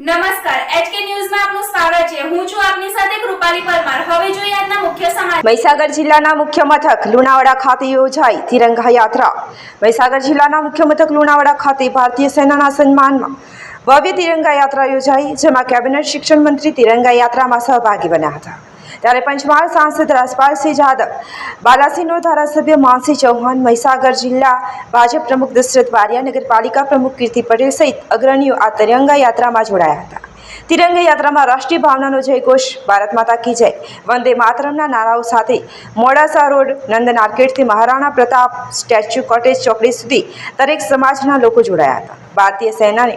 નમસ્કાર, એચકે ન્યૂઝમાં આપનું છે. મુખ્ય મહીસાગર જિલ્લાના મુખ્ય મથક લુણાવાડા ખાતે યોજાઈ તિરંગા યાત્રા. મહીસાગર જિલ્લાના મુખ્ય મથક લુણાવાડા ખાતે ભારતીય સેનાના સન્માનમાં ભવ્ય તિરંગા યાત્રા યોજાઈ, જેમાં કેબિનેટ શિક્ષણ મંત્રી તિરંગા યાત્રામાં સહભાગી બન્યા હતા. ત્યારે પંચમહાલ સાંસદ રાજપાલસિંહ જાદવ બાલાસિંહનો ધારાસભ્ય માનસિંહ ચૌહાણ, મહીસાગર જિલ્લા ભાજપ પ્રમુખ દશરથ બારિયા નગરપાલિકા પ્રમુખ કીર્તિ પટેલ સહિત અગ્રણીઓ આ તિરંગા યાત્રામાં જોડાયા હતા. તિરંગા યાત્રામાં રાષ્ટ્રીય ભાવનાનો જયઘોષ, ભારત માતા કી જય, વંદે માતરમના નારાઓ સાથે મોડાસા રોડ, નંદન આર્કેટથી મહારાણા પ્રતાપ સ્ટેચ્યુ કોટેજ ચોકડી સુધી દરેક સમાજના લોકો જોડાયા હતા. ભારતીય સેનાને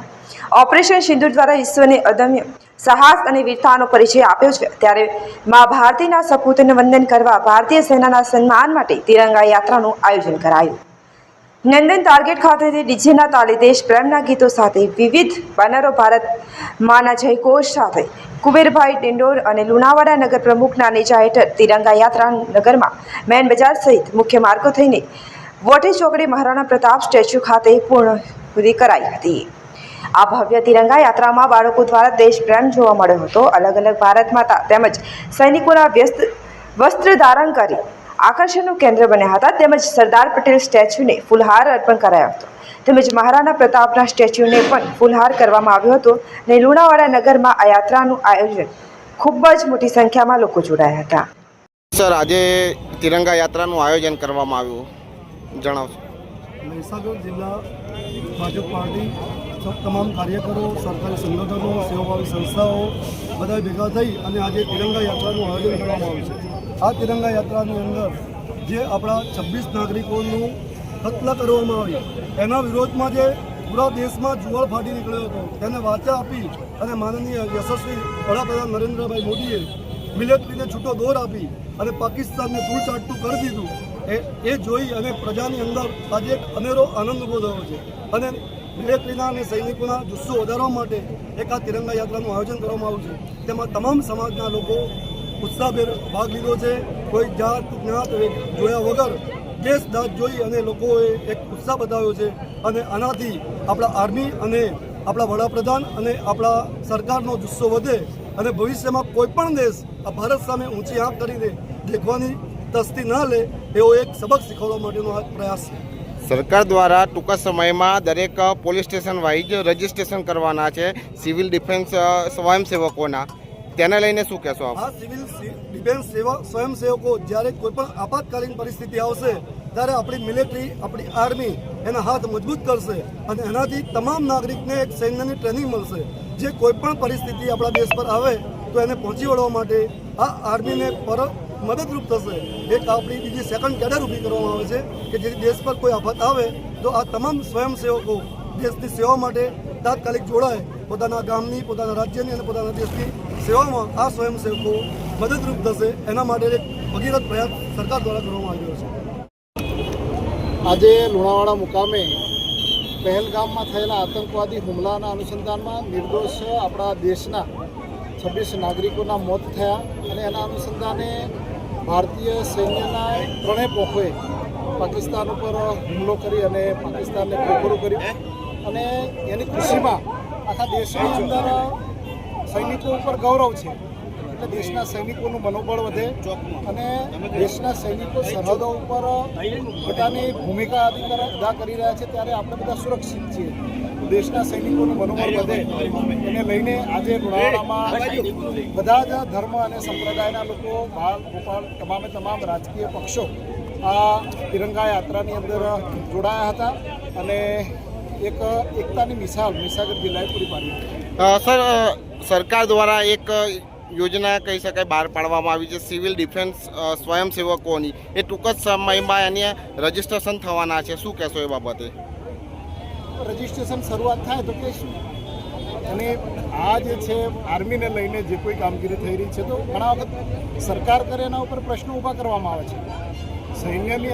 ઓપરેશન સિંદુર દ્વારા વિશ્વને અદમ્ય સાહસ અને વીરતાનો પરિચય આપ્યો છે. ત્યારે મા ભારતીના સપૂતને વંદન કરવા ભારતીય સેનાના સન્માન માટે તિરંગા યાત્રાનું આયોજન કરાયું. નંદન ટાર્ગેટ ખાતેથી ડીજેના તાલે દેશ પ્રેમના ગીતો સાથે વિવિધ બેનરો ભારત માના જયઘોષ સાથે કુબેરભાઈ ડિંડોર અને લુણાવાડા નગર પ્રમુખના નેજા હેઠળ તિરંગા યાત્રા નગરમાં મેન બજાર સહિત મુખ્ય માર્ગો થઈને વોટી ચોકડી મહારાણા પ્રતાપ સ્ટેચ્યુ ખાતે પૂર્ણ પૂરી કરાઈ હતી. આ ભવ્ય તિરંગા યાત્રામાં બાળકો દ્વારા દેશ પ્રેમ જોવા મળ્યો હતો. અલગ અલગ ભારત માતા તેમજ સૈનિકોના વ્યસ્ત વસ્ત્ર ધારણ કરી આકર્ષણનું કેન્દ્ર બન્યા હતા. તેમજ સરદાર પટેલ સ્ટેચ્યુને ફૂલહાર અર્પણ કરાયો હતો. તેમજ મહારાણા પ્રતાપના સ્ટેચ્યુને પણ ફૂલહાર કરવામાં આવ્યો હતો અને લુણાવાડા નગરમાં આ યાત્રાનું આયોજન ખૂબ જ મોટી સંખ્યામાં લોકો જોડાયા હતા. સર આજે તિરંગા યાત્રાનું આયોજન કરવામાં આવ્યું. જણાવશો. મહીસાગર જિલ્લા ભાજપ પાર્ટી તમામ કાર્યકરો, સરકારી સંગઠનો, સેવાભાવી સંસ્થાઓ બધા ભેગા થઈ અને આજે તિરંગા યાત્રાનું આયોજન કરવામાં આવ્યું છે. આ તિરંગા યાત્રાની અંદર જે આપણા છવ્વીસ નાગરિકોનું હત્યા કરવામાં આવી, એના વિરોધમાં જે પૂરા દેશમાં જુવાળ ફાટી નીકળ્યો હતો, તેને વાચા આપી અને માનનીય યશસ્વી વડાપ્રધાન નરેન્દ્રભાઈ મોદીએ મિલિટરીને છૂટો દોર આપી અને પાકિસ્તાનને ધૂળ ચાટતું કરી દીધું. એ એ જોઈ અને પ્રજાની અંદર આજે એક અનેરો આનંદ ઊભો થયો છે. અને મિલિટરીના અને સૈનિકોના જુસ્સો વધારવા માટે એક આ તિરંગા યાત્રાનું આયોજન કરવામાં આવ્યું છે. તેમાં તમામ સમાજના લોકો ઉત્સાહભેર ભાગ લીધો છે. કોઈ જાત, જ્ઞાત જોયા વગર દેશ દાત જોઈ અને લોકોએ એક ઉત્સાહ બતાવ્યો છે. અને આનાથી આપણા આર્મી અને આપણા વડાપ્રધાન અને આપણા સરકારનો જુસ્સો વધે અને ભવિષ્યમાં કોઈપણ દેશ આ ભારત સામે ઊંચી આંખ કરીને દેખવાની તસ્તી ન લે, એવો એક સબક શીખવવા માટેનો આ પ્રયાસ છે. સરકાર દ્વારા ટૂંકા સમયમાં દરેક પોલીસ સ્ટેશન વાઇઝ રજીસ્ટ્રેશન કરવાના છે સિવિલ ડિફેન્સ સ્વયંસેવકોના. તેને લઈને શું કહેશો આપ? સિવિલ ડિફેન્સ સેવા સ્વયંસેવકો, જ્યારે કોઈ પણ આપાતકાલીન પરિસ્થિતિ આવશે, ત્યારે આપણી મિલિટરી, આપણી આર્મી એના હાથ મજબૂત કરશે અને એનાથી તમામ નાગરિકને એક સૈન્યની ટ્રેનિંગ મળશે. જે કોઈ પણ પરિસ્થિતિ આપણા દેશ પર આવે, તો એને પહોંચી વળવા માટે આ આર્મીને પર મદદરૂપ થશે. એક આપણી બીજી સેકન્ડ કેડર ઊભી કરવામાં આવે છે કે જેથી દેશ પર કોઈ આફત આવે, તો આ તમામ સ્વયંસેવકો દેશની સેવા માટે તાત્કાલિક જોડાય. પોતાના ગામની, પોતાના રાજ્યની અને પોતાના દેશની સેવામાં આ સ્વયંસેવકો મદદરૂપ થશે. એના માટે એક ભગીરથ પ્રયાસ સરકાર દ્વારા કરવામાં આવ્યો છે. આજે લુણાવાડા મુકામે પહેલગામમાં થયેલા આતંકવાદી હુમલાના અનુસંધાનમાં નિર્દોષ આપણા દેશના છવ્વીસ નાગરિકોના મોત થયા અને એના અનુસંધાને ભારતીય સૈન્યના ત્રણેય પોખોએ પાકિસ્તાન ઉપર હુમલો કરી અને પાકિસ્તાનને ખોખરું કર્યું. અને એની ખુશીમાં આખા દેશની અંદર સૈનિકો ઉપર ગૌરવ છે. એટલે દેશના સૈનિકોનું મનોબળ વધે અને દેશના સૈનિકો સરહદો ઉપર પોતાની ભૂમિકા અદા કરી રહ્યા છે ત્યારે આપણે બધા સુરક્ષિત છીએ. દેશના સૈનિકોનું મનોબળ વધે. એને લઈને આજે લુણાવાડામાં બધા જ ધર્મ અને સંપ્રદાયના લોકો, બાળ ગોપાલ તમામે તમામ રાજકીય પક્ષો આ તિરંગા યાત્રાની અંદર જોડાયા હતા અને એક એકતાની મિસાલ મહીસાગર જિલ્લાએ પૂરી પાડી સર સરકાર દ્વારા એક યોજના કહી શકાય બહાર પાડવામાં આવી છે. Civil defence સ્વયંસેવકોની. એ ટૂંક જ સમયમાં એને રજીસ્ટ્રેશન થવાના છે. શું કહેશો એ બાબતે? રજીસ્ટ્રેશન શરૂઆત થાય તો કહીશું. અને આ જે છે, આર્મીને લઈને જે કોઈ કામગીરી થઈ રહી છે, તો ઘણા વખત સરકાર કરે એના ઉપર પ્રશ્નો ઊભા કરવામાં આવે છે. સૈન્યની